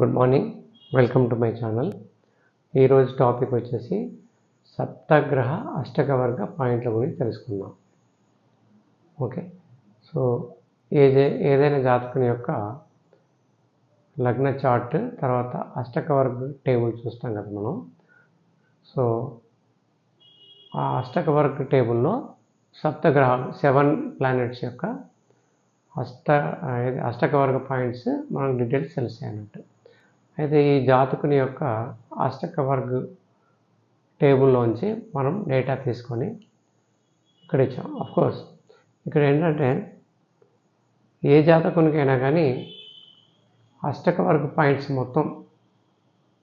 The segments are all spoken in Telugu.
Good morning welcome to my channel ఈరోజు టాపిక్ వచ్చేసి సప్తగ్రహ అష్టకవర్గ పాయింట్ల గురించి తెలుసుకుందాం. ఓకే సో ఏదే ఏదైనా జాతకుని యొక్క లగ్న చార్ట్ తర్వాత అష్టకవర్గ టేబుల్ చూస్తాం కదా మనం. సో ఆ అష్టకవర్గ టేబుల్లో సప్తగ్రహాలు సెవెన్ ప్లానెట్స్ యొక్క అష్ట అష్టకవర్గ పాయింట్స్ మనకు డీటెయిల్స్ తెలిసాయి అన్నట్టు. అయితే ఈ జాతకుని యొక్క అష్టక వర్గ టేబుల్లోంచి మనం డేటా తీసుకొని ఇక్కడ ఇచ్చాం. కోర్స్ ఇక్కడ ఏంటంటే ఏ జాతకునికైనా కానీ అష్టక వర్గ పాయింట్స్ మొత్తం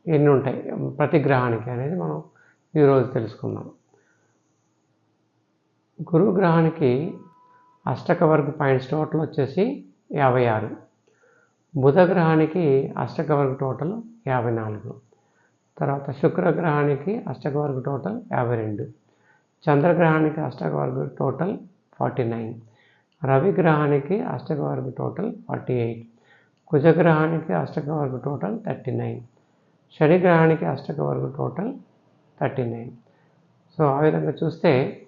ఎన్ని ఉంటాయి? ప్రతి గ్రహానికి అనేది మనం ఈరోజు తెలుసుకుందాం. గురువు గ్రహానికి అష్టక వర్గ పాయింట్స్ టోటల్ వచ్చేసి యాభై ఆరు. బుధ గ్రహానికి అష్టక వర్గ టోటల్ యాభై నాలుగు. తర్వాత శుక్రగ్రహానికి అష్టక వర్గ టోటల్ యాభై రెండు. చంద్రగ్రహానికి అష్టక వర్గ టోటల్ ఫార్టీ నైన్. రవి గ్రహానికి అష్టక వర్గ టోటల్ ఫార్టీ ఎయిట్. కుజగ్రహానికి అష్టక వర్గ టోటల్ థర్టీ నైన్. శనిగ్రహానికి గ్రహానికి వర్గ టోటల్ థర్టీ నైన్. సో ఆ విధంగా చూస్తే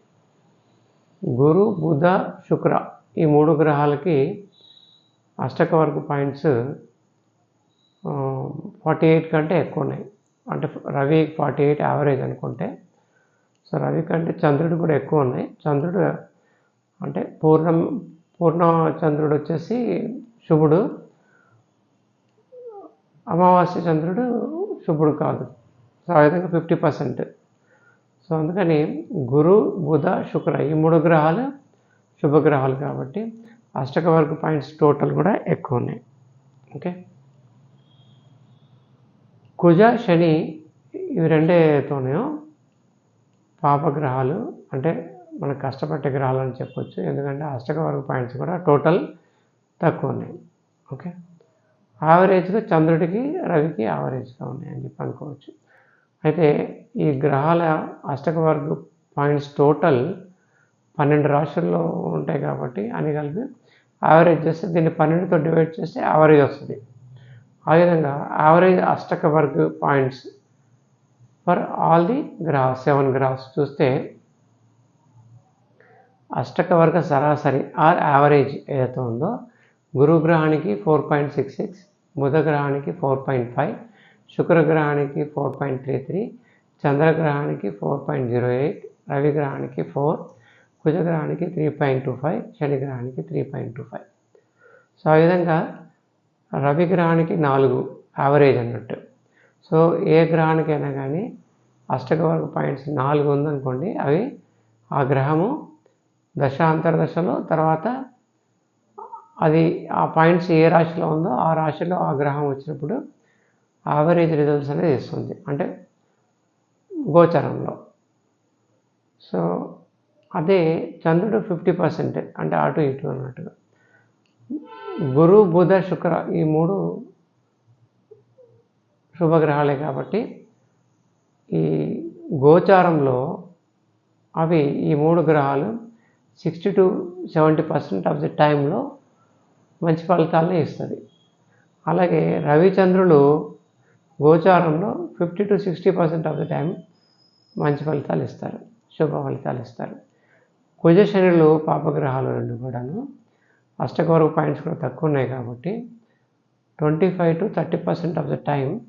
గురు బుధ శుక్ర ఈ మూడు గ్రహాలకి అష్టక వరకు పాయింట్స్ ఫార్టీ ఎయిట్ కంటే ఎక్కువ ఉన్నాయి అంటే రవి ఫార్టీ ఎయిట్ యావరేజ్ అనుకుంటే. సో రవి కంటే చంద్రుడు కూడా ఎక్కువ ఉన్నాయి చంద్రుడు అంటే పూర్ణం పూర్ణ చంద్రుడు వచ్చేసి శుభుడు. అమావాస్య చంద్రుడు శుభుడు కాదు. సో ఆ విధంగా ఫిఫ్టీ పర్సెంట్ సో అందుకని గురు బుధ శుక్ర ఈ మూడు గ్రహాలు శుభగ్రహాలు కాబట్టి అష్టక వర్గ పాయింట్స్ టోటల్ కూడా ఎక్కువ ఉన్నాయి. ఓకే? కుజ శని ఇవి రెండేతోనే పాపగ్రహాలు అంటే మనకు కష్టపడే గ్రహాలు అని చెప్పొచ్చు. ఎందుకంటే అష్టక వర్గ పాయింట్స్ కూడా టోటల్ తక్కువ ఉన్నాయి. ఓకే? యావరేజ్గా చంద్రుడికి రవికి యావరేజ్గా ఉన్నాయి అని చెప్పి అనుకోవచ్చు. అయితే ఈ గ్రహాల అష్టక వర్గ పాయింట్స్ టోటల్ పన్నెండు రాశుల్లో ఉంటాయి కాబట్టి అని కలిపి యావరేజ్ చేస్తే దీన్ని పన్నెండుతో డివైడ్ చేస్తే యావరేజ్ వస్తుంది. ఆ విధంగా యావరేజ్ అష్టక వర్గ points for all the graph seven graphs చూస్తే అష్టక వర్గ సరాసరి ఆర్ యావరేజ్ ఏదైతే ఉందో గురుగ్రహానికి ఫోర్ పాయింట్ సిక్స్ సిక్స్ బుధగ్రహానికి ఫోర్ పాయింట్ ఫైవ్ శుక్రగ్రహానికి ఫోర్ పాయింట్ త్రీ త్రీ చంద్రగ్రహానికి ఫోర్ పాయింట్ జీరో ఎయిట్ రవిగ్రహానికి ఫోర్ కుజగ్రహానికి three point two five శనిగ్రహానికి three point two five so ఆ విధంగా రవిగ్రహానికి నాలుగు యావరేజ్ అన్నట్టు. సో ఏ గ్రహానికైనా కానీ అష్టకవర్గ పాయింట్స్ నాలుగు ఉందనుకోండి అవి ఆ గ్రహము దశ అంతర్దశలో తర్వాత అది ఆ పాయింట్స్ ఏ రాశిలో ఉందో ఆ రాశిలో ఆ గ్రహం వచ్చినప్పుడు యావరేజ్ రిజల్ట్స్ అనేది ఇస్తుంది అంటే గోచరంలో. సో అదే చంద్రుడు ఫిఫ్టీ పర్సెంట్ అంటే అటు ఇటు అన్నట్టుగా. గురు బుధ శుక్ర ఈ మూడు శుభగ్రహాలే కాబట్టి ఈ గోచారంలో అవి ఈ మూడు గ్రహాలు sixty to seventy percent of the టైంలో మంచి ఫలితాలనే ఇస్తుంది. అలాగే రవిచంద్రులు గోచారంలో fifty to sixty percent of the time మంచి ఫలితాలు ఇస్తారు శుభ ఫలితాలు ఇస్తారు. కుజ పాపగ్రహాలు రెండు కూడాను. అష్టకవరకు పాయింట్స్ కూడా తక్కువ ఉన్నాయి కాబట్టి twenty five to thirty percent of the time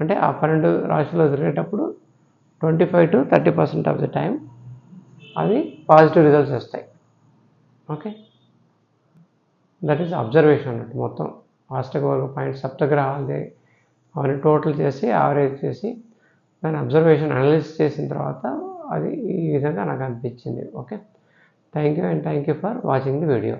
అంటే ఆ పన్నెండు రాశిలో తిరిగేటప్పుడు twenty five to thirty percent of the time అవి పాజిటివ్ రిజల్ట్స్ వస్తాయి. ఓకే? దట్ ఈస్ అబ్జర్వేషన్ అన్నట్టు మొత్తం. అష్టకవర్గ పాయింట్ సప్తగ్రహాలది. అవన్నీ టోటల్ చేసి యావరేజ్ చేసి దాని అబ్జర్వేషన్ అనలైజ్ చేసిన తర్వాత అది ఈ విధంగా నాకు అనిపించింది. Okay? Thank you and thank you for watching the video